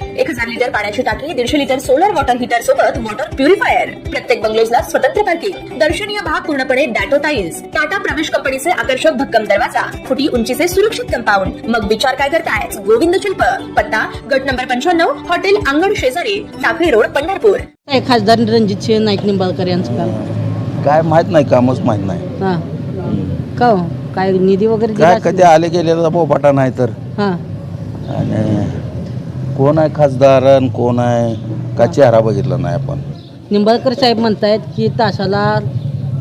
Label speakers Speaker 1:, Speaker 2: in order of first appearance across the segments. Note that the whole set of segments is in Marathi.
Speaker 1: एक हजार लिटर पाण्याची टाकी दीडशे लिटर सोलर वॉटर हीटर सोबत वॉटर प्युरिफायर प्रत्येक बंगलोजला स्वतंत्र पार्किंग दर्शनीय भाग पूर्णपणे डॅटो टाइल्स टाटा प्रवेश कंपनीचे आकर्षक भक्कम दरवाजा फुटी उंचीचे सुरक्षित कंपाऊंड मग विचार काय करताय? गोविंद शिल्प पत्ता गट नंबर पंच्याण्णव हॉटेल अंगण शेजारी टाकळी रोड पंढरपूर.
Speaker 2: खासदार रणजित सिंह नाईक निंबाळकर यांचं काम.
Speaker 3: काय माहीत नाही कामच माहीत नाही.
Speaker 2: हां. का हो? काय निधी वगैरे दिला
Speaker 3: काय
Speaker 2: असेल?
Speaker 3: कधी आले गेलेला पोपाटा नाही तर.
Speaker 2: हां.
Speaker 3: आणि कोण आहे खासदार आणि कोण आहे का चेहरा बघितला नाही आपण?
Speaker 2: निंबाळकर साहेब म्हणतायत की तासाला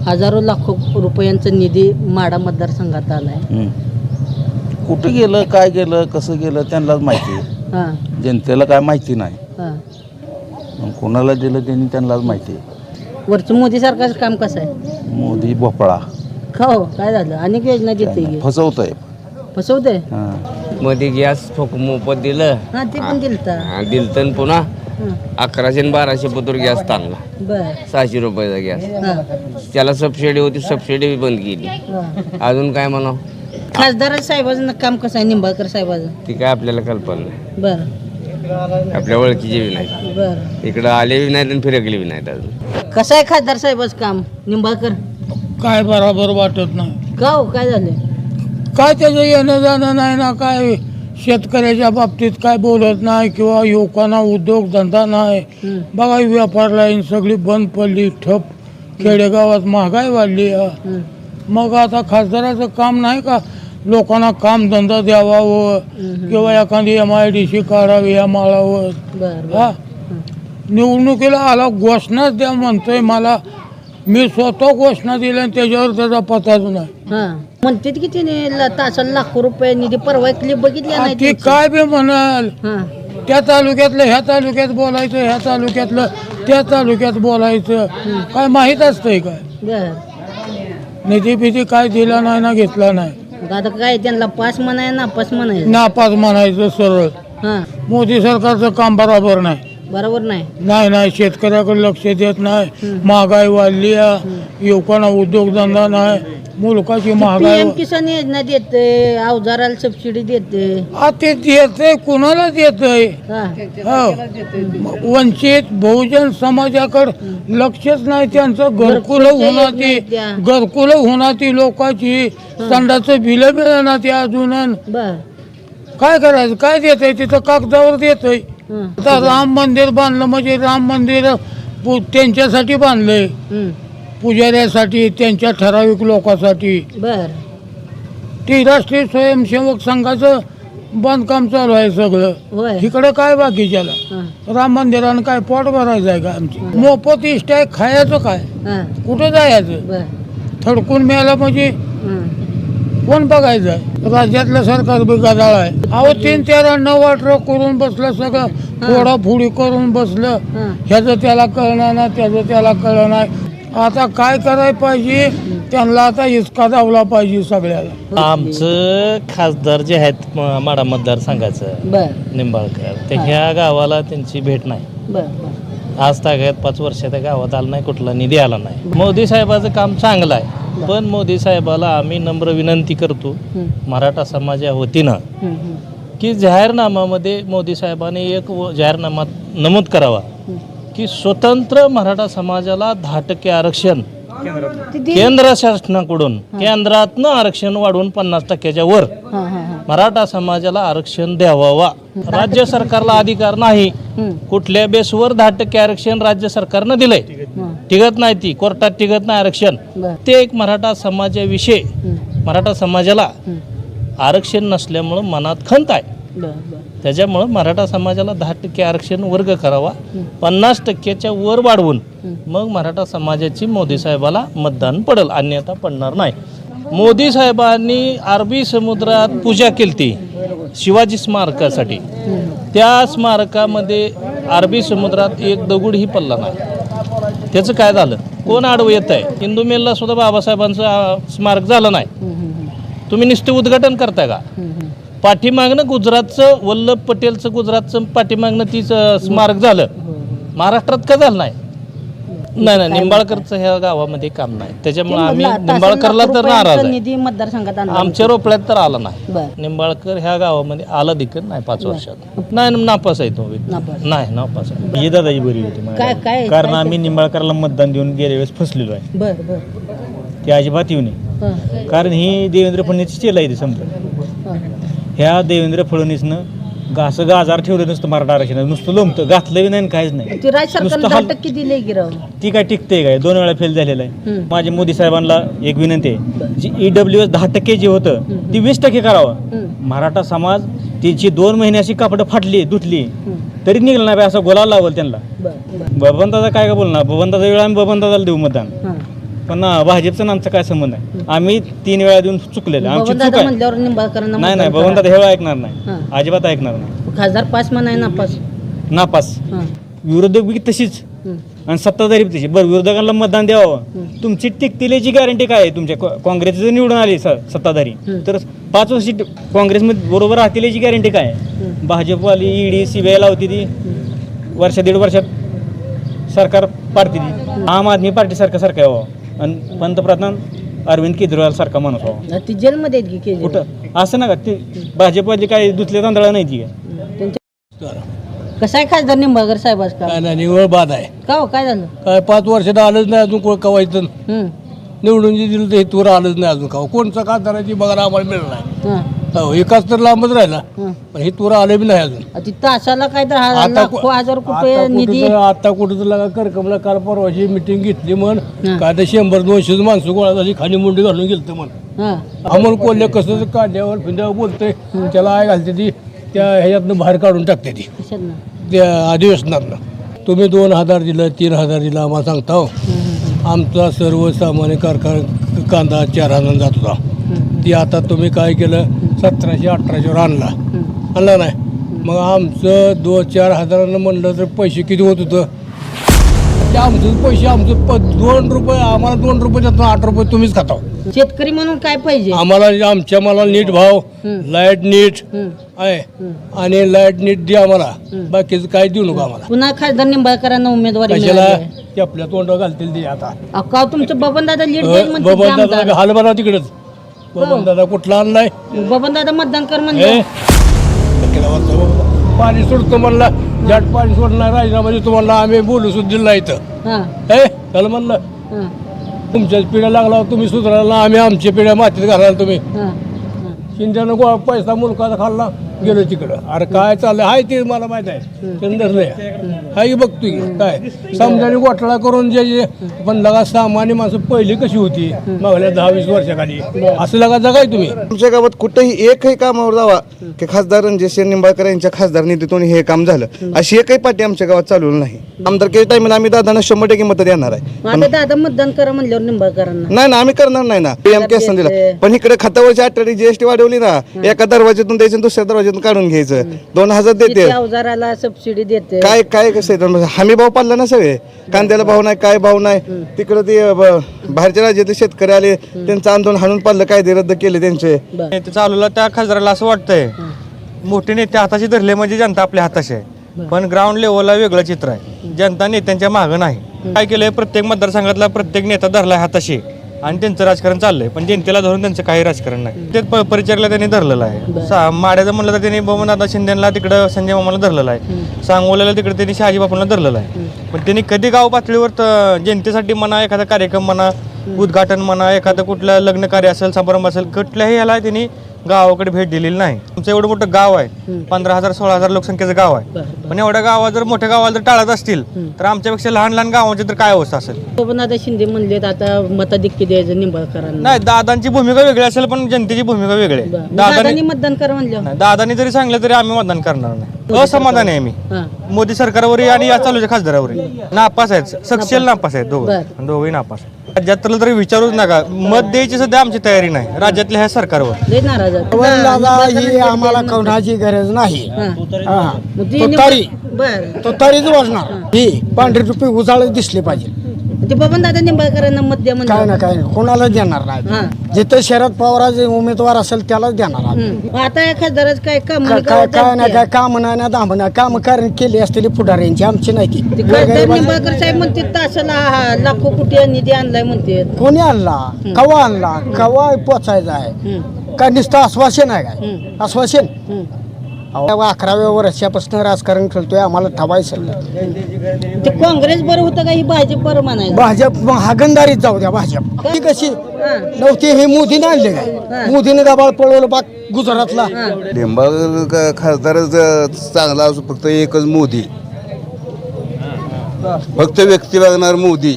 Speaker 2: हजारो लाखो रुपयांचा निधी माडा मतदारसंघात आलाय.
Speaker 3: हम्म. कुठं गेलं काय गेलं कसं गेलं त्यांनाच माहिती आहे.
Speaker 2: हां.
Speaker 3: जनतेला काय माहिती नाही.
Speaker 2: हां.
Speaker 3: मग कोणाला दिलं त्यांनी त्यांनाच माहिती आहे.
Speaker 2: वरचं मोदी सरकारचं काम कसं आहे?
Speaker 3: मोदी भोपळा.
Speaker 2: का हो काय झालं? अनेक योजना देते
Speaker 3: फसवत आहे
Speaker 2: फसवते
Speaker 4: मध्ये गॅस ठोक मोफत दिलं.
Speaker 2: हां ते पण दिलता.
Speaker 4: हा, पुन्हा
Speaker 2: हां.
Speaker 4: अकराशे आणि बाराशे पतूर गॅस ताणला
Speaker 2: बर.
Speaker 4: सहाशे रुपयाचा गॅस.
Speaker 2: हां.
Speaker 4: त्याला सबसिडी होती सबसिडी बंद केली.
Speaker 2: हां.
Speaker 4: अजून काय म्हणावं?
Speaker 2: खासदार साहेबाचं काम कसं आहे? निंबाळकर साहेबाचं?
Speaker 4: ती काय आपल्याला कल्पना नाही.
Speaker 2: बर.
Speaker 4: आपल्या ओळखीचे बी नाही
Speaker 2: बर.
Speaker 4: इकडं आले बी नाहीत आणि फिरकले बी नाहीत अजून.
Speaker 2: कसं आहे खासदार साहेबाचं काम? निंबाळकर?
Speaker 5: काय बरोबर वाटत नाही.
Speaker 2: का हो? काय झालं?
Speaker 5: काय त्याचं येणं जाणं नाही ना काय शेतकऱ्याच्या बाबतीत काय बोलत नाही किंवा युवकांना उद्योग धंदा नाही. बघा व्यापार लाईन सगळी बंद पडली ठप. खेडेगावात महागाई वाढली. मग आता खासदाराचं काम नाही का? लोकांना कामधंदा द्यावा व किंवा एखादी एम आय डी सी काढावी या माळावर. हा. निवडणुकीला आला घोषणाच द्या म्हणतोय मला. मी स्वतः घोषणा दिल्या आणि त्याच्यावर त्याचा पताच नाही.
Speaker 2: हा. म्हणते की तिने ल- तासाला लाखो रुपये निधी परवा क्लिप बघितल्या
Speaker 5: आ,
Speaker 2: नाही
Speaker 5: ती
Speaker 2: त्यांची?
Speaker 5: काय बी म्हणाल?
Speaker 2: हा.
Speaker 5: त्या तालुक्यातलं ह्या तालुक्यात बोलायचं ह्या तालुक्यातलं त्या तालुक्यात बोलायचं. काय माहीत असतंय काय?
Speaker 2: बर.
Speaker 5: निधी बिधी काय दिला नाही ना घेतला नाही.
Speaker 2: आता काय त्यांना पास म्हणाय नापास म्हणाय
Speaker 5: नापास म्हणायचं सरळ.
Speaker 2: हा.
Speaker 5: मोदी सरकारचं काम बरोबर नाही.
Speaker 2: बरोबर नाही?
Speaker 5: नाही नाही शेतकऱ्याकडे लक्ष देत नाही. महागाई वाढली आहे. युवकांना उद्योगधंदा नाही. मुलकाची महागाई
Speaker 2: पीएम किसान योजना देते अवजाराला सबसिडी देते.
Speaker 5: आ, ते देतंय कुणाला देतंय?
Speaker 2: हा.
Speaker 5: वंचित बहुजन समाजाकडे लक्षच नाही त्यांचं. घरकुल होणार ती. घरकुल होणार ती लोकांची संडाचं बिलं मिळणार ती अजून काय करायचं? काय देतंय? तिथं कागदावर देतंय. आता राम मंदिर बांधलं म्हणजे राम मंदिर पु- त्यांच्यासाठी बांधलंय. पुजाऱ्यासाठी त्यांच्या ठराविक लोकांसाठी.
Speaker 2: बर.
Speaker 5: ते राष्ट्रीय स्वयंसेवक संघाचं बांधकाम चालू आहे सगळं. इकडं काय बाकीच्याला राम मंदिरानं काय पोट भरायचं आहे का आमची? मोफत इष्ट आहे खायचं काय? कुठं जायचं? थडकून मिळालं म्हणजे. कोण बघायचं? राज्यातलं सरकार बी गदाळ आहे. अहो तीन तेरा नऊ अठरा करून बसलं सगळं. फोडाफोडी करून बसलं. ह्याचं त्याला कळणार ना त्याचं त्याला कळणार नाही. आता काय करायला पाहिजे? त्यांना आता हिसका दावला पाहिजे सगळ्याला.
Speaker 6: आमचं खासदार जे आहेत माडा मतदारसंघाचं
Speaker 2: बर.
Speaker 6: निंबाळकर ते ह्या गावाला त्यांची भेट नाही. आज तागायत पाच वर्ष त्या गावात आला नाही कुठला निधी आला नाही. मोदी साहेबाचं काम चांगलं आहे. पण मोदी साहेबाला आम्ही नम्र विनंती करतो. मराठा समाजा वतीनं. की जाहीरनामामध्ये मोदी साहेबांनी एक व- जाहीरनामा नमूद करावा की स्वतंत्र मराठा समाजाला दहा टक्के आरक्षण केंद्र शासनाकडून केंद्रातनं आरक्षण वाढवून पन्नास टक्क्याच्या वर मराठा समाजाला आरक्षण द्यावा राज्य सरकारला अधिकार नाही. कुठल्या बेसवर दहा टक्के आरक्षण राज्य सरकारनं दिलंय. टिकत नाही ती. कोर्टात टिकत नाही आरक्षण. ते एक मराठा समाजाविषयी. मराठा समाजाला. आरक्षण नसल्यामुळं मनात खंत आहे. त्याच्यामुळं मराठा समाजाला दहा टक्के आरक्षण वर्ग करावा पन्नास टक्क्याच्या वर वाढवून मग मराठा समाजाची मोदी साहेबाला मतदान पडेल अन्यथा पडणार नाही. मोदी साहेबांनी अरबी समुद्रात पूजा केली शिवाजी स्मारकासाठी. त्या स्मारकामध्ये अरबी समुद्रात एक दगडही पडला नाही. त्याचं काय झालं? कोण आडवं येत आहे? हिंदू मेलला सुद्धा बाबासाहेबांचं स्मारक झालं नाही. तुम्ही नुसते उद्घाटन करताय का? पाठीमागनं गुजरातचं वल्लभ पटेलचं गुजरातचं पाठीमागनं तिचं स्मारक झालं. महाराष्ट्रात का झालं नाही? नाही नाही निंबाळकरचं ह्या गावामध्ये काम नाही. त्याच्यामुळे आम्ही निंबाळकरला तर नाराज
Speaker 2: निधी मतदारसंघात
Speaker 6: आमच्या रोपड्यात तर आला नाही. निंबाळकर ह्या गावामध्ये आला देखील नाही पाच वर्षात. नाही नापास आहे तो. नाही नापास आहे.
Speaker 7: ही दादाची बरी होती
Speaker 2: काय
Speaker 7: मला.
Speaker 2: काय
Speaker 7: कारण आम्ही निंबाळकरला मतदान देऊन गेल्या वेळेस फसलेलो आहे.
Speaker 2: बर बर.
Speaker 7: ते अजिबात येऊ नये.
Speaker 2: हं,
Speaker 7: कारण ही देवेंद्र फडणवीसची चेला आहे समजा
Speaker 2: हं.
Speaker 7: ह्या देवेंद्र फडणवीसनं गासं गाजार ठेवलं नसतं मराठा आरक्षणात. नुसतं लोमतं. घातलं बी नाही काहीच नाही. नुसतं हाल-
Speaker 2: टक्के दिले
Speaker 7: ती काय टिकते काय? दोन वेळा फेल झालेलं आहे.
Speaker 2: हम्म.
Speaker 7: माझे मोदी साहेबांना एक विनंती आहे. जी ई डब्ल्यू एस दहा टक्के जे होतं ती वीस टक्के करावं. मराठा समाज तिची दोन महिन्याची कापडं फाटली धुतली. तरी निघलं नाही असा गोला लावल त्यांना.
Speaker 2: बर बर.
Speaker 7: बबन दादा काय का बोलणार? बबन दादा वेळा आम्ही बबन दादाला देऊ मतदान. पण ना, भाजपचा आमचा काय संबंध आहे? आम्ही तीन वेळा देऊन चुकलेलं. आमची चूक आहे.
Speaker 2: म्हणल्यावर निंबाळकरांना
Speaker 7: नाही नाही
Speaker 2: मतदान
Speaker 7: हे ऐकणार नाही.
Speaker 2: हां.
Speaker 7: अजिबात ऐकणार नाही.
Speaker 2: करा. खासदार पास म्हणाय नापास
Speaker 7: नापास.
Speaker 2: हं.
Speaker 7: विरोधक बी तशीच.
Speaker 2: हं.
Speaker 7: आणि सत्ताधारी बी तशी. बरं विरोधकांना मतदान द्यावं. तुमची टिकतेल्याची गॅरंटी काय आहे? तुमच्या काँ- काँग्रेस जर निवडून आली स- सत्ताधारी तर पाच वर्षी ट- काँग्रेसमध्ये बरोबर राहतील याची गॅरंटी काय आहे? भाजपवाली ईडी सीबीआय लावती ती. वर्ष दीड वर्षात सरकार पाडते ती. आम आदमी पार्टी सारखं सारखं यावं आणि पंतप्रधान अरविंद केजरीवाल सारखा माणूस व्हावा
Speaker 2: ती जेलमध्ये आहेत की केजरीवाल?
Speaker 7: कुठं? असं ना का ते भाजपवाली काय दुसऱ्या तांदळा नाही ती. काय
Speaker 2: कसं आहे खासदार निंबाळकर साहेबाच का
Speaker 8: काय नाही निवळ बाद आहे.
Speaker 2: का हो काय झालं?
Speaker 8: काय पाच वर्षात आलंच नाही अजून कोण कवायचं?
Speaker 2: हं.
Speaker 8: निवडून जे दिलं ते तूर आलंच नाही अजून. का कोणचा खासदार आहे ती बघायला आम्हाला मिळणार नाही.
Speaker 2: हं.
Speaker 8: हो, एकाच तर लांबच राहिला.
Speaker 2: हं.
Speaker 8: पण हे तूर आलं बी नाही अजून.
Speaker 2: आता तासाला काय तर हा-
Speaker 8: आता
Speaker 2: लाखो हजार रुपये निधी
Speaker 8: आता कुठं तर लागा करकमला काल परवाची मिटिंग घेतली म्हण
Speaker 2: हं.
Speaker 8: काय तर शंभर दोनशे माणसं गोळा झाली खाली मुंडी घालून गेलतं म्हण.
Speaker 2: हं.
Speaker 8: अमोल कोल्हे कसं तर काढल्यावर फिंद्यावर बोलतंय त्याला आय घालते ती त्या ह्याच्यातनं बाहेर काढून टाकते ती? त्या अधिवेशनातनं. तुम्ही दोन हजार दिलं तीन हजार दिलं आम्हाला सांगता हो. आमचा सर्वसामान्य कारखाना कांदा चार हजार जात होता. ती आता तुम्ही काय केलं सतराशे अठराशेवर आणला. आणला नाही. मग आमचं दोन चार हजारानं म्हणलं तर पैसे किती होत होतं? ते आमचं पैसे आमचं प दोन रुपये आम्हाला दोन रुपये देतो आठ रुपये तुम्हीच खाता. हो.
Speaker 2: शेतकरी म्हणून काय पाहिजे?
Speaker 8: आम्हाला आमच्या मला नीट भाव लाइट नीट
Speaker 2: हं.
Speaker 8: आहे. आणि लाइट नीट द्या आम्हाला. बाकीचं काय देऊ नका आम्हाला.
Speaker 2: पुन्हा खासदार निंबाळकरांना उमेदवारी
Speaker 8: कशाला?
Speaker 2: मिळाली. आहे.
Speaker 8: ते आपल्या तोंडावर घालतील ते आता.
Speaker 2: अहो, का तुमचं बबन दादा लीड जाईल म्हणते ते
Speaker 8: दादा
Speaker 2: आमदार.
Speaker 8: तिकडच. बबन दादा कुठला आणलाय?
Speaker 2: बबन दादा मतदान कर
Speaker 8: हे?
Speaker 2: म्हणजे
Speaker 8: केला वाजता बबन. पाणी सोडतो म्हणला. जाट पाणी सोडणार राजीनामा म्हणजे तुम्हाला आम्ही बोलू सुद्धा दिला इथं.
Speaker 2: हा.
Speaker 8: हे त्याला म्हणलं
Speaker 2: हा.
Speaker 8: तुमच्याच पिढ्या लागला तुम्ही सुधारायला आम्ही आमच्या पिढ्या मातीत घालायला तुम्ही.
Speaker 2: हा.
Speaker 8: शिंद्यानं पैसा मुलकाचा खाल्ला. गेलो तिकडं. अरे काय चाललंय? हाय ते मला माहीत आहे. चंदर नाही हाय बघतोय काय? समजाने घोटाळा करून जे जे पण लगा सामान्य माणसं पहिली कशी होती? मागल्या दहा वीस वर्षाखाली. असं लगा जगाय तुम्ही.
Speaker 9: आमच्या गावात कुठंही एकही कामावर जावा की खासदार रणजित निंबाळकर यांच्या खासदार निधीतून हे काम झालं. अशी एकही पार्टी आमच्या गावात चालवली नाही. आमदार टाइमला आम्ही दादांना शंभर टक्के मत देणार आहे.
Speaker 2: आता दादा मतदान करा म्हणल्यावर निंबाळकरांना.
Speaker 9: नाही ना आम्ही करणार नाही ना. पीएम केसन दिला. पण इकडे खात्यावरची आठवडी जीएसटी वाढवली ना एका दरवाज्यातून द्यायचं आणि दुसऱ्या दरवाज्यातून काढून घ्यायचं. दोन हजार देते.
Speaker 2: किती अवजाराला सबसिडी देते.
Speaker 9: काय काय कसं आहे? तर हमी भाव पाडला ना सगळे. कांद्याला भाव नाही काय भाव नाही. तिकडं ते ब- बाहेरच्या राज्यातले शेतकरी आले. त्यांचं आंदोलन हाणून पाडलं कायदे रद्द केले त्यांचे.
Speaker 10: नेते चालवलं त्या खासदाराला असं वाटतंय मोठे नेते हाताशी धरले म्हणजे जनता आपल्या हाताशी आहे. पण ग्राउंड लेवलला वेगळं चित्र आहे. जनता नेत्यांच्या मागं नाही. काय केलंय? प्रत्येक मतदारसंघातला प्रत्येक नेता धरलाय हाताशी. आणि त्यांचं राजकारण चाललंय. पण जनतेला धरून त्यांचं काही राजकारण नाही. ते प- त्यांनी धरलेलं आहे. सा- माड्याचं म्हणलं तर त्यांनी बबनदादा शिंदेला तिकडं संजय मामाला धरलेलं आहे. सांगोल्याला तिकडे त्यांनी शहाजी बापूला धरलेलं आहे. पण त्यांनी कधी गाव पातळीवर तर जनतेसाठी म्हणा एखादा कार्यक्रम म्हणा उद्घाटन म्हणा एखादं कुठलं लग्न कार्य असेल समारंभ असेल कुठल्याही ह्याला त्यांनी गावाकडे भेट दिलेली नाही. तुमचं एवढं मोठं गाव आहे. पंधरा हजार सोळा हजार लोकसंख्येचं गाव आहे. पण एवढ्या गावात जर मोठ्या गावाला जर टाळत असतील तर आमच्यापेक्षा लहान लहान गावांची तर काय अवस्था असेल?
Speaker 2: दादा शिंदे म्हणलेत आता मताधिक्य द्यायचं निंबाळकरांना.
Speaker 10: नाही दादांची भूमिका वेगळी असेल पण जनतेची भूमिका वेगळी आहे. दादानी
Speaker 2: मतदान कर म्हणलं.
Speaker 10: नाही, दादानी जरी सांगितलं तरी आम्ही मतदान करणार नाही. असमाधान आहे मी. मोदी सरकारवरही आणि या चालूच्या खासदारावरही नापास आहेत. सक्षल नापास. आहेत दोघं. दोघंही नापास आहेत.
Speaker 9: राज्यातलं तरी विचारूच नका मत द्यायची सध्या आमची तयारी नाही राज्यातल्या ह्या सरकारवर
Speaker 2: लय नाराज आहेत.
Speaker 11: दादा ही आम्हाला. कोणाची गरज नाही
Speaker 2: हा.
Speaker 11: हा.
Speaker 2: मग ती
Speaker 11: तो
Speaker 2: निंबा-
Speaker 11: तारी
Speaker 2: बरं
Speaker 11: तो तारीच वाजणार ही पांढरी टुपी उजाळ दिसली पाहिजे
Speaker 2: ते बबन दादा निंबाळकरांना मत द्या
Speaker 11: काय
Speaker 2: म्हणजे
Speaker 11: ना काय नाही कोणालाच देणार
Speaker 2: हा.
Speaker 11: नाही जिथं शरद पवाराचे उमेदवार असेल त्यालाच देणार आम्ही.
Speaker 2: हम्म. मग आता या खासदारच काय काम
Speaker 11: का- काय काय ना काय? काम नाही ना दाम नाही काम कारण केली असलेली पुढाऱ्यांची आमची नाही ती.
Speaker 2: खासदार निंबाळकर साहेब म्हणते तासाला हा लाखो कोटी निधी आणलाय म्हणते
Speaker 11: कोणी आणला? कवा आणला? कवा पोचायचा आहे? काय नुसतं आश्वासन आहे काय? आश्वासन? अकराव्या वर्षापासून राजकारण खेळतोय आम्हाला ठवायचं
Speaker 2: ते काँग्रेस बरं होतं का? ही भाजप बरं म्हणायचं?
Speaker 11: भाजप मग हागंदारीत जाऊ द्या भाजप. ती कशी? नव्हती हे मोदीने आणले काय? मोदीने गाबाळ पळवलं पाक गुजरातला.
Speaker 3: लिंबाळकर खासदारच चांगला असो फक्त एकच मोदी. फक्त व्यक्ती बघणार मोदी.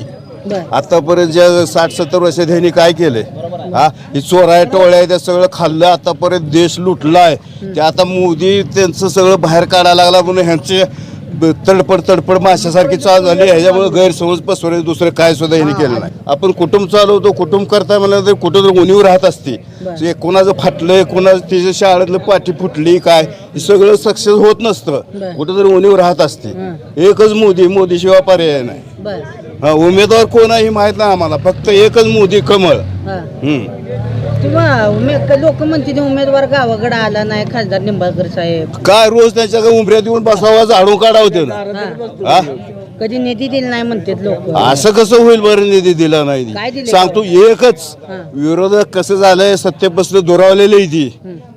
Speaker 3: आतापर्यंत ज्या साठ सत्तर वर्षात ह्यांनी काय केलंय? हा? ही चोराय टोळ्या त्या सगळं खाल्लं आतापर्यंत देश लुटलाय. ते आता मोदी त्यांचं सगळं बाहेर काढायला लागला म्हणून ह्यांचे ब- तडपड तडपड माशासारखी चालू झाली. ह्याच्यामुळे गैरसमज पसरवणे दुसरं काय सुद्धा ह्यांनी केलं नाही. आपण कुटुंब चालवतो कुटुंब करता म्हणलं तर कुठं तर उणीव राहत असते. जे कोणाचं फाटलंय कोणाचं तिच्या शाळेतलं पाठी फुटली काय हे सगळं सक्सेस होत नसतं. कुठं तरी उणीव राहत असते. एकच मोदी मोदीशिवाय पर्याय नाही.
Speaker 2: बर.
Speaker 3: हा उमेदवार कोण आहे हे माहीत नाही आम्हाला फक्त एकच मोदी कमळ
Speaker 2: हा
Speaker 3: हम्म.
Speaker 2: किंवा लोक म्हणते उमेदवार गावाकडे आला नाही खासदार निंबाळकर साहेब
Speaker 3: काय रोज त्यांच्या उमऱ्यात येऊन बसावा झाडून काढावं त्यानं
Speaker 2: हा.
Speaker 3: हा?
Speaker 2: कधी निधी दिला नाही म्हणतात लोक.
Speaker 3: असं कसं होईल बरं निधी दिला
Speaker 2: काय
Speaker 3: नाही
Speaker 2: दिले?
Speaker 3: सांगतो एकच. विरोधक कसं झालंय सत्तेपासून दुरावलेले ती.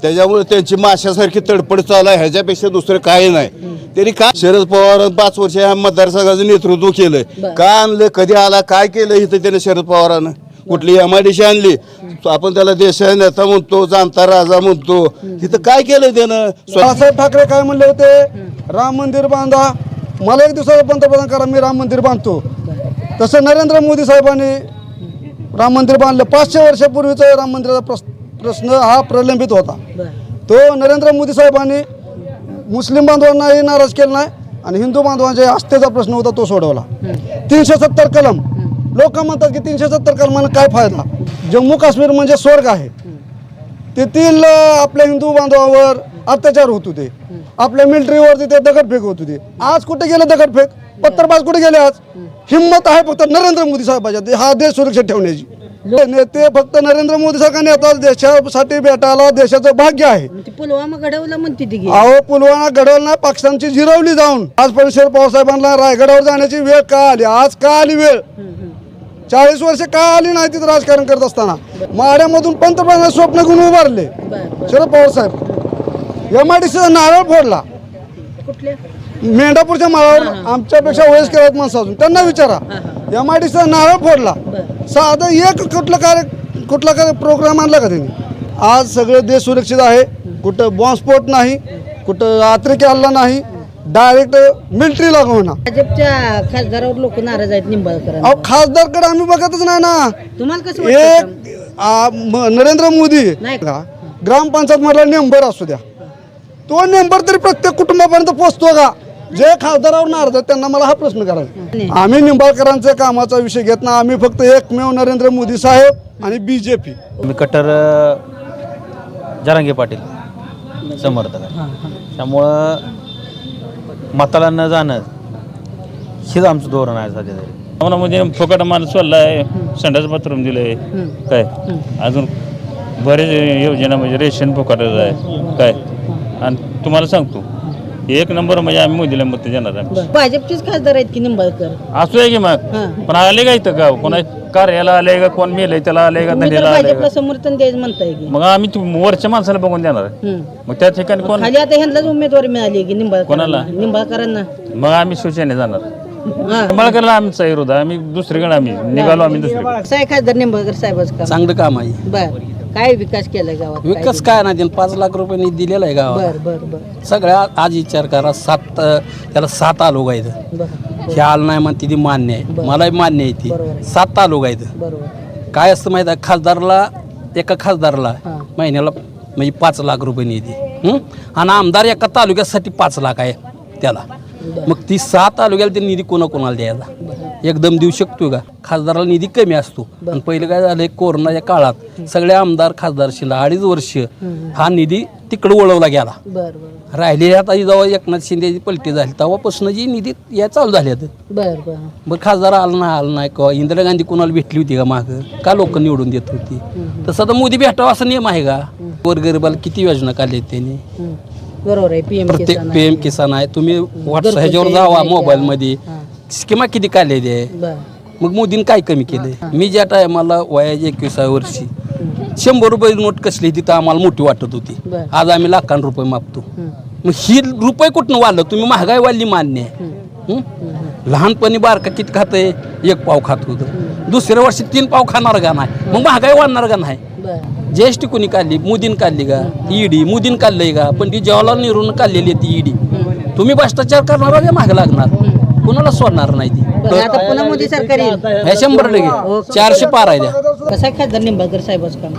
Speaker 3: त्याच्यामुळे त्यांची माशासारखी तडपड चालू आहे. ह्याच्यापेक्षा दुसरं काही नाही. त्यांनी काय शरद पवार पाच वर्ष ह्या मतदारसंघाचं नेतृत्व केलंय? का आणलं? कधी आला? काय केलं इथं त्याने शरद पवारानं? कुठली एम आय डी आणली? आपण त्याला देशाचा नेता म्हणतो जाणता राजा म्हणतो. तिथं काय केलं त्यानं?
Speaker 12: बाळासाहेब ठाकरे काय म्हणले होते? राम मंदिर बांधा. मला एक दिवसाचं पंतप्रधान करा मी राम मंदिर बांधतो. तसं नरेंद्र मोदी साहेबांनी राम मंदिर बांधलं. पाचशे वर्षापूर्वीचा राम मंदिराचा प्रस प्रश्न हा प्रलंबित होता. तो नरेंद्र मोदी साहेबांनी मुस्लिम बांधवांनाही नाराज केला नाही आणि हिंदू बांधवांच्या आस्थेचा प्रश्न होता तो सोडवला. तीनशे सत्तर कलम. लोक म्हणतात की तीनशे सत्तर कलमानं काय फायदा? जम्मू काश्मीर म्हणजे स्वर्ग आहे. तेथील आपल्या हिंदू बांधवावर अत्याचार होत होते. आपल्या मिलिटरीवर तिथे दगडफेक होत होती. आज कुठे गेले दगडफेक? पत्तरबाज कुठे गेले आज? हिंमत आहे फक्त नरेंद्र मोदी साहेबांच्या हा देश सुरक्षित ठेवण्याची. नेते फक्त नरेंद्र मोदी सारखा नेता देशासाठी भेटायला देशाचं भाग्य आहे.
Speaker 2: ते पुलवामा घडवला म्हणते ती
Speaker 12: अहो पुलवामा घडवलं पाकिस्तानची जिरवली जाऊन. आजपर्यंत शरद पवारसाहेबांना रायगडावर जाण्याची वेळ का आली? आज का आली वेळ? चाळीस वर्ष का आली नाही तिथं राजकारण करत असताना? माड्यामधून पंतप्रधान स्वप्न घेऊन उभारले. Sharad Pawar saheb. M I D नारळ फोडला. मेंढापूरच्या माळावर आमच्यापेक्षा वयस्कर आहेत माणसं अजून. त्यांना विचारा. एम आय डी नारळ फोडला. साधं एक कुठलं कार्य कुठला कार्य प्रोग्राम आणला का त्यांनी? आज सगळं देश सुरक्षित आहे. कुठं बॉम्बस्फोट नाही कुठं आत्रिके हल्ला नाही डायरेक्ट मिलिटरी लागवणं
Speaker 2: भाजपच्या खासदारावर लोक नाराज आहेत निंबाळकर
Speaker 12: अहो खासदारकडे आम्ही बघतच नाही ना.
Speaker 2: तुम्हाला कसं वाटतं
Speaker 12: एक आ, म- नरेंद्र मोदी.
Speaker 2: नाही.
Speaker 12: ग्रामपंचायत मधला नेंबर असू द्या. तो नेंबर तरी प्रत्येक कुटुंबापर्यंत पोहोचतो का? जे खासदारावर नाराज आहेत त्यांना मला हा प्रश्न करायचा आम्ही निंबाळकरांच्या कामाचा विषय घेत ना आम्ही फक्त एकमेव नरेंद्र मोदी साहेब आणि बीजेपी.
Speaker 13: मी कट्टर जरांगे पाटील समर्थक आहे. त्यामुळं मताला न जाणं हेच आमचं धोरण आहे सध्या तरी.
Speaker 14: आम्हाला म्हणजे फुकट माल सोडलाय संडास बाथरूम दिलंय. काय? अजून बरेच योजना म्हणजे रेशन फुकटच आहे. काय? आणि तुम्हाला सांगतो एक नंबर म्हणजे आम्ही मोदीला मत देणार आहे.
Speaker 2: भाजपचेच खासदार आहेत की निंबाळकर?
Speaker 14: असू आहे की मग. पण आले का इथं गाव कोणा कार्याला आले का? कोण मेले त्याला आले का?
Speaker 2: तुम्ही तर
Speaker 14: धंद्याला आले
Speaker 2: भाजपला
Speaker 14: का
Speaker 2: समर्थन द्यायचं म्हणताय की.
Speaker 14: मग आम्ही तू वरच्या माणसाला बघून देणार आहे. मग त्या ठिकाणी कोण
Speaker 2: खाली आता ह्यांनाच उमेदवारी मिळाली की निंबाळकर
Speaker 14: कोणाला?
Speaker 2: निंबाळकरांना.
Speaker 14: मग आम्ही शिवसेने जाणार.
Speaker 2: हा.
Speaker 14: निंबाळकरला आमचा विरोध आहे. आम्ही दुसरीकडे आम्ही निघालो आम्ही दुसरीकडे.
Speaker 2: साहेब खासदार निंबाळकर साहेबाचं काम चांगलं काम आहे. बर. काय विकास केलाय गावात?
Speaker 15: विकास काय नाही त्यानं पाच लाख रुपये दिलेला आहे गावाला
Speaker 2: बर बर बर.
Speaker 15: सगळ्या आज विचार करा सात अं, त्याला सात आलोग आहेत. हे आलं नाही म्हणते ती मान्य आहे. मलाही मान्य आहे ती. सात तालुका आहेत.
Speaker 2: बरोबर
Speaker 15: काय असतं माहिती आहे खासदारला एका खासदारला महिन्याला म्हणजे पाच लाख रुपये निधी हं? आणि आमदार एका तालुक्यासाठी पाच लाख आहे त्याला. मग ती सात तालुक्याला ते निधी कोणाकोणाला द्यायचा? एकदम देऊ शकतो का? खासदाराला निधी कमी असतो. आणि पहिलं काय झालं कोरोनाच्या काळात सगळे आमदार खासदार शिंदे अडीच वर्ष हा निधी तिकडे वळवला गेला. राहिले आता जेव्हा एकनाथ शिंदेची पलटी झाली तेव्हापासून जी निधी या चालू झाल्यात
Speaker 2: बर
Speaker 15: खासदार आला नाही आला नाही किंवा इंदिरा गांधी कोणाला भेटली होती का मागं? का लोक निवडून देत होती? तसं आता मोदी भेटावा असा नियम आहे का? गोरगरिबाला किती योजना काढल्या त्यांनी?
Speaker 2: बरोबर आहे पीएम
Speaker 15: प्रत्येक
Speaker 2: किसान
Speaker 15: पी एम किसान आहे. तुम्ही व्हॉट्सअप ह्याच्यावर
Speaker 2: घरपोच
Speaker 15: जावा
Speaker 2: आहे,
Speaker 15: मोबाईलमध्ये स्किमा किती काढलेली आहे
Speaker 2: बर.
Speaker 15: मग मोदीने काय कमी केलंय मी ज्या टायमाला वयाच्या एकविसाव्या वर्षी शंभर रुपये नोट कसली तिथं आम्हाला मोठी वाटत होती.
Speaker 2: बर.
Speaker 15: आज आम्ही लाखां रुपये मागतो. मग ही रुपये कुठनं वाढलं? तुम्ही महागाई वाढली मान्य आहे. हं? लहानपणी बारका किती खातंय? एक पाव खात होतं. दुसऱ्या वर्षी तीन पाव खाणार का नाही? मग महागाई वाढणार का नाही?
Speaker 2: बर
Speaker 15: जीएसटी कोणी काढली मोदीने काढली का? ईडी मोदीने काढलंय का? पण ती जवाहरलाल नेहरूनं काढलेली आहे ती ईडी तुम्ही भ्रष्टाचार करणार का मागे लागणार? कुणाला सोडणार नाही ती?
Speaker 2: बरं, आता पुन्हा मोदी सरकार येईल.
Speaker 15: हे शंभर टक्के. चारशे पार आहे द्या
Speaker 2: कसं आहे खासदार निंबाळकर साहेबाचं काम?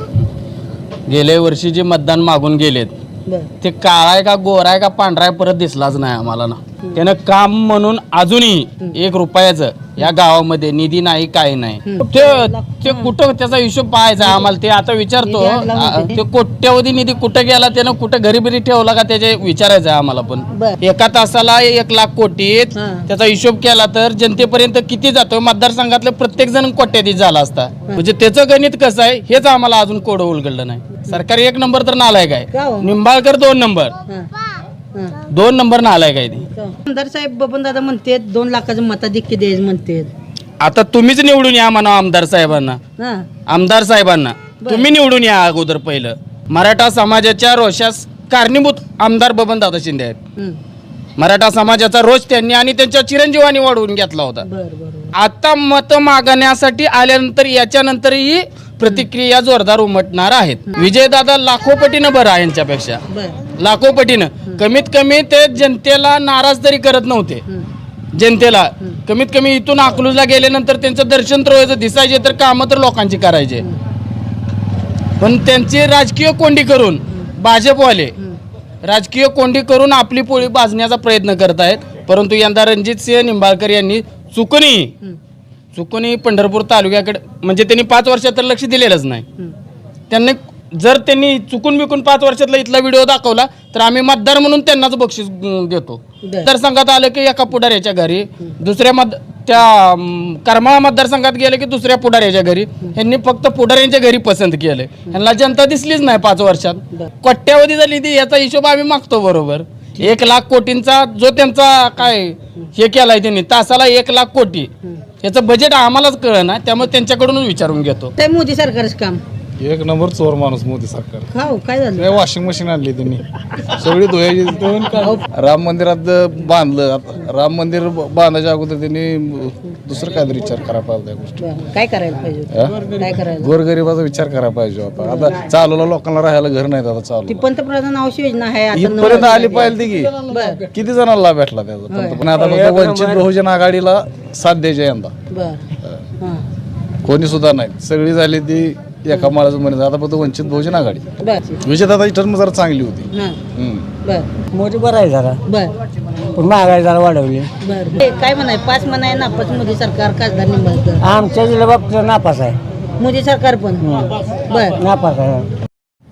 Speaker 16: गेल्या वर्षी जे मतदान मागून गेलेत
Speaker 2: बर.
Speaker 16: ते काळा आहे का गोरा आहे का पांढरा आहे परत दिसलाच नाही आम्हाला ना. त्यानं काम म्हणून अजूनही एक रुपयाचं या गावामध्ये निधी नाही काही नाही. ते ते कुठं त्याचा हिशोब पाहायचा आम्हाला? ते आता विचारतो. आ,
Speaker 2: ते.
Speaker 16: कोट्यवधी निधी कुठं गेला त्यानं कुठं घरी बिरी ठेवला का त्याचे विचारायचं आहे आम्हाला पण.
Speaker 2: बर.
Speaker 16: एका तासाला एक लाख कोटीत
Speaker 2: हा.
Speaker 16: त्याचा हिशोब केला तर जनतेपर्यंत किती जातो मतदारसंघातले प्रत्येक जण कोट्याधीश झाला असता. म्हणजे त्याचं गणित कसं आहे? हेच आम्हाला अजून कोडं उलगडलं नाही. सरकारी एक नंबर तर नालायक
Speaker 2: का हो?
Speaker 16: आहे निंबाळकर दोन नंबर.
Speaker 2: हां हां.
Speaker 16: दोन नंबर नालायक आहे ती?
Speaker 2: आमदार साहेब बबन दादा म्हणते दोन लाखाचं मताधिक्य द्यायचं म्हणते
Speaker 16: आता तुम्हीच निवडून या म्हणा आमदार साहेबांना.
Speaker 2: हां.
Speaker 16: आमदार साहेबांना. तुम्ही निवडून या अगोदर पहिलं. मराठा समाजाच्या रोषास कारणीभूत आमदार बबन दादा शिंदे आहेत.
Speaker 2: हं.
Speaker 16: मराठा समाजाचा रोष त्यांनी आणि त्यांच्या चिरंजीवानी वाढवून घेतला होता.
Speaker 2: बर बर.
Speaker 16: आता मत मागण्यासाठी आल्यानंतर याच्यानंतरही प्रतिक्रिया जोरदार उमटणार आहेत. विजयदादा लाखोपटीनं बरं आहे यांच्यापेक्षा.
Speaker 2: बर.
Speaker 16: लाखोपटीनं. कमीत कमी ते जनतेला नाराज तरी करत नव्हते. जनतेला. कमीत कमी इथून अकलूजला गेल्यानंतर त्यांचं दर्शन तर व्हायचं दिसायचे तर कामं तर लोकांची करायचे. पण त्यांची राजकीय कोंडी करून भाजपवाले राजकीय कोंडी करून आपली पोळी बाजण्याचा प्रयत्न करत आहेत परंतु यंदा रणजित सिंह निंबाळकर यांनी चुकूनही चुकूनही पंढरपूर तालुक्याकडे म्हणजे त्यांनी पाच वर्षात तर लक्ष दिलेलंच नाही. त्यांनी जर त्यांनी चुकून बिकून पाच वर्षातला इथला व्हिडिओ दाखवला तर आम्ही मतदार म्हणून त्यांनाच बक्षीस अं, देतो.
Speaker 2: बर.
Speaker 16: तर संघात आलं की एका पुढाऱ्याच्या घरी दुसऱ्या मत त्या अं, करमाळा मतदारसंघात गेलं की दुसऱ्या पुढाऱ्याच्या घरी. यांनी फक्त पुढाऱ्यांच्या घरी पसंत केलंय यांना जनता दिसलीच नाही पाच वर्षात.
Speaker 2: बर.
Speaker 16: कोट्यावधी झाली ती याचा हिशोब आम्ही मागतो बरोबर. एक लाख कोटींचा जो त्यांचा काय हे केलाय त्यांनी तासाला एक लाख कोटी. याचं बजेट आम्हालाच कळ ना त्यामुळे त्यांच्याकडूनच विचारून घेतो.
Speaker 2: ते मोदी सरकारचं काम.
Speaker 5: एक नंबर चोर माणूस मोदी सरकार.
Speaker 2: हो? काय झालं?
Speaker 5: वॉशिंग मशीन आणली त्यांनी. सगळी धुयाची दोन राम मंदिरात बांधलं. आता राम मंदिर बांधायच्या अगोदर त्यांनी दुसरं काहीतरी विचार करायला पाहिजे त्या गोष्टी
Speaker 2: बरं. काय करायला पाहिजे होतं? काय करायला?
Speaker 5: गोरगरिबाचा विचार करायला पाहिजे आता आता चालूला लोकांना राहायला घर नाहीत आता
Speaker 2: ती
Speaker 5: चालू
Speaker 2: पंतप्रधान आवास योजना आहे आता
Speaker 5: इथपर्यंत आली पाहिजे की.
Speaker 2: बर.
Speaker 5: किती जणांना लाभ भेटला त्याचा? पण आता फक्त वंचित बहुजन आघाडीला साथ द्यायचे यंदा.
Speaker 2: बर. हां.
Speaker 5: कोणी सुद्धा नाही. सगळी झाली ती एका माळाचं म्हणायचं आता फक्त वंचित बहुजन आघाडी.
Speaker 2: बर.
Speaker 5: विजयदादाची टर्म जरा चांगली होती.
Speaker 2: हां.
Speaker 5: हम्म.
Speaker 2: बर.
Speaker 11: मोदी बरं आहे जरा.
Speaker 2: बर.
Speaker 11: पण महागाई जरा वाढवली.
Speaker 2: बर. हे काय म्हणाय पाच म्हणाय नापास मोदी सरकार खासदार निंबाळकर.
Speaker 11: आमच्या जिल्हा बाबतीत नापास आहे.
Speaker 2: मोदी सरकार पण? बर.
Speaker 11: नापास आहे.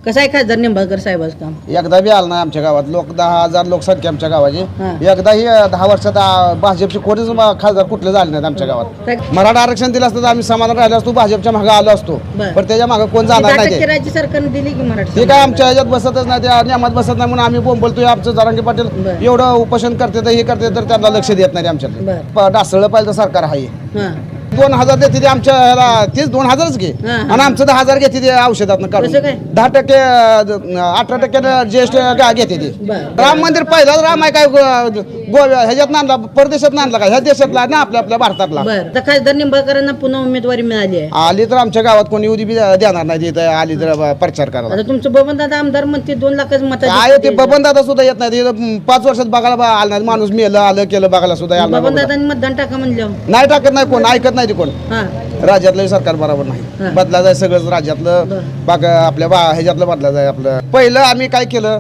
Speaker 2: कसं आहे खासदार निंबाळकर साहेबाचं काम?
Speaker 17: एकदा बी आला नाही आमच्या गावात. लोक दहा हजार लोकसंख्या आमच्या गावाची.
Speaker 2: हा.
Speaker 17: एकदाही दहा वर्षात आ, भाजपचे कोणीच म- खासदार कुठले झाले नाहीत आमच्या गावात. मराठा आरक्षण दिलं असतं तर आम्ही समाधान राहिलो असतो भाजपच्या मागे आलो असतो.
Speaker 2: बरं.
Speaker 17: पण त्याच्यामागे कोण जाणार
Speaker 2: दहा
Speaker 17: नाही
Speaker 2: टक्के
Speaker 17: ते.
Speaker 2: राज्य सरकारने दिली की मराठी
Speaker 17: ते काय आमच्या ह्याच्यात बसतच नाही त्या नियमात बसत नाही म्हणून आम्ही बोंबलतोय. आमचं जरांगे पाटील
Speaker 2: बरं.
Speaker 17: एवढं उपोषण करते तर हे करते तर त्यांना लक्ष देत नाही आमच्याकडे.
Speaker 2: बरं.
Speaker 17: प- डासळलं पाहिजे तर सरकार आहे.
Speaker 2: हां.
Speaker 17: दोन हजार देते ते आमच्या ह्याला तेच दोन हजारच घे.
Speaker 2: हा, हा.
Speaker 17: आणि आमचं दहा हजार घेते ते औषधातनं काढून.
Speaker 2: कसं काय?
Speaker 17: दहा टक्के अठरा टक्के जीएसटी घेते ते.
Speaker 2: बरं.
Speaker 17: राम मंदिर पहिलाच राम आहे काय गो- गोव्या ह्याच्यात नांदला परदेशात नांदला का ह्या देशातला ना आपल्या आपल्या भारतातला.
Speaker 2: बर. तर खासदार निंबाळकरांना पुन्हा उमेदवारी मिळाली आहे.
Speaker 17: आली तर आमच्या गावात कोणी उदी बी देणार नाही तिथं आली तर प्रचार करायला.
Speaker 2: आता तुमचं बबन दादा आमदार म्हणते दोन लाखाचं मत
Speaker 17: काय ते बबन दादा सुद्धा येत नाही पाच वर्षात बघायला बा- आला नाही माणूस मेलं आलं केलं बघायला सुद्धा आला
Speaker 2: बबन. दादांनी मतदान टाका म्हणलं
Speaker 17: नाही टाकत नाही कोण ऐकत नाही. ते कोण
Speaker 2: हां.
Speaker 17: राज्यातलं सरकार बरोबर नाही. बदलायचं आहे सगळंच राज्यातलं. बाग आपल्या बा ह्याच्यातलं बदलायचं आहे आपलं. पहिलं आम्ही काय केलं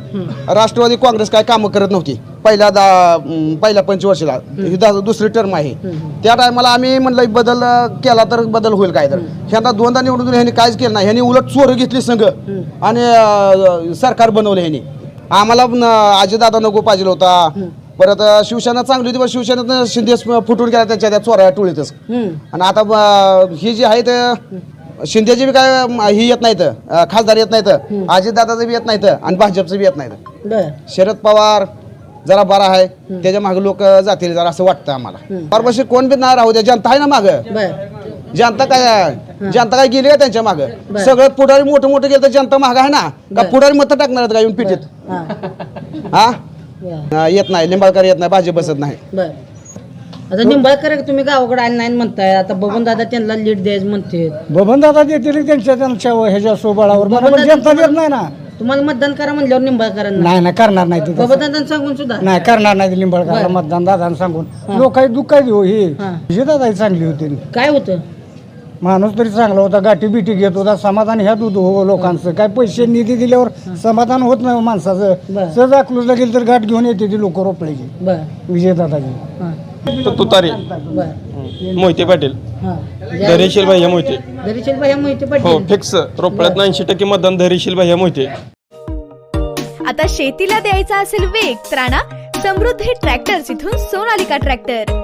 Speaker 17: राष्ट्रवादी काँग्रेस काय कामं करत नव्हती. पहिल्या दा अं, पहिल्या पंचवर्षीला. ही दुसरी टर्म आहे. त्या टायमाला आम्ही म्हणलं बदल केला तर बदल होईल काय तर. ह्यांना दोनदा निवडून ह्यांनी काहीच केलं नाही. ह्यांनी उलट चोरं घेतली संघ. आणि सरकार बनवलं ह्यांनी. आम्हाला पण, अं, अजितदादा नको पाहिजे होता. परत शिवसेना चांगली होती पण शिवसेनेत शिंदे फुटून गेला त्यांच्या त्या चोराया टोळीतच. आणि आता अं, ही जी आहे ते शिंदेची बी काय ही येत नाहीत अं, खासदार येत नाहीत अजितदादाचं बी येत नाहीत आणि भाजपचं बी येत नाहीत.
Speaker 2: बर.
Speaker 17: शरद पवार जरा बरा आहे त्याच्यामागे लोक जातील जरा असं वाटतं आम्हाला. परवाशी कोण बी नाही राहू द्या जनता आहे ना माग.
Speaker 2: बर.
Speaker 17: जनता काय आहे? जनता काय गेली का त्यांच्या माग. सगळं पुढारी मोठं मोठं गेलं तर जनता माग आहे ना. का पुढारी मत टाकणार आहेत का येऊन पिटीत?
Speaker 2: हा.
Speaker 17: हा? अं, येत नाही लिंबाळकर येत नाही भाजप बसत नाही.
Speaker 2: बर. आता निंबाळकर तुम्ही गावाकडे आले नाही म्हणताय आता बबन दादा त्यांना लीड द्यायचं म्हणते
Speaker 11: बबन दादा देतील त्यांच्या त्यांच्या ह्याच्या सोबळावर.
Speaker 2: बबन
Speaker 11: बरोबर
Speaker 2: दादा
Speaker 11: जनता देत नाही ना.
Speaker 2: तुम्हाला मतदान करा म्हणल्यावर निंबाळकरांना.
Speaker 11: नाही नाही करणार नाही ते
Speaker 2: बबन. दादा सांगून सुद्धा.
Speaker 11: नाही करणार नाही लिंबाळकरला मतदान दादा सांगून. लोक काही दुःख काय देऊ ही.
Speaker 2: हा.
Speaker 11: ही दादा चांगली होती.
Speaker 2: काय होतं?
Speaker 11: माणूस तरी चांगला होता गाठी बिठी घेत होता समाधान ह्यात होतो हो लोकांचं. काय पैसे निधी दिल्यावर समाधान होत नाही हो माणसाचं. सहज अकलूजला गेलं तर गाठ घेऊन येते ती लोक रोपल्याची
Speaker 2: बर.
Speaker 11: विजयदादाची.
Speaker 2: हा.
Speaker 9: तुतारी. मोहिते पाटील.
Speaker 2: हा.
Speaker 9: धैर्यशील भैया मोहिते.
Speaker 2: भाई माहिती
Speaker 9: हो
Speaker 2: पडली
Speaker 9: फिक्स रोपड्यात ऐंशी टक्के मतदान धैर्यशील भैया मोहिते.
Speaker 18: आता शेतीला द्यायचा असेल वेग तर आणा समृद्धी ट्रॅक्टर्स इथून सोनालिका ट्रॅक्टर.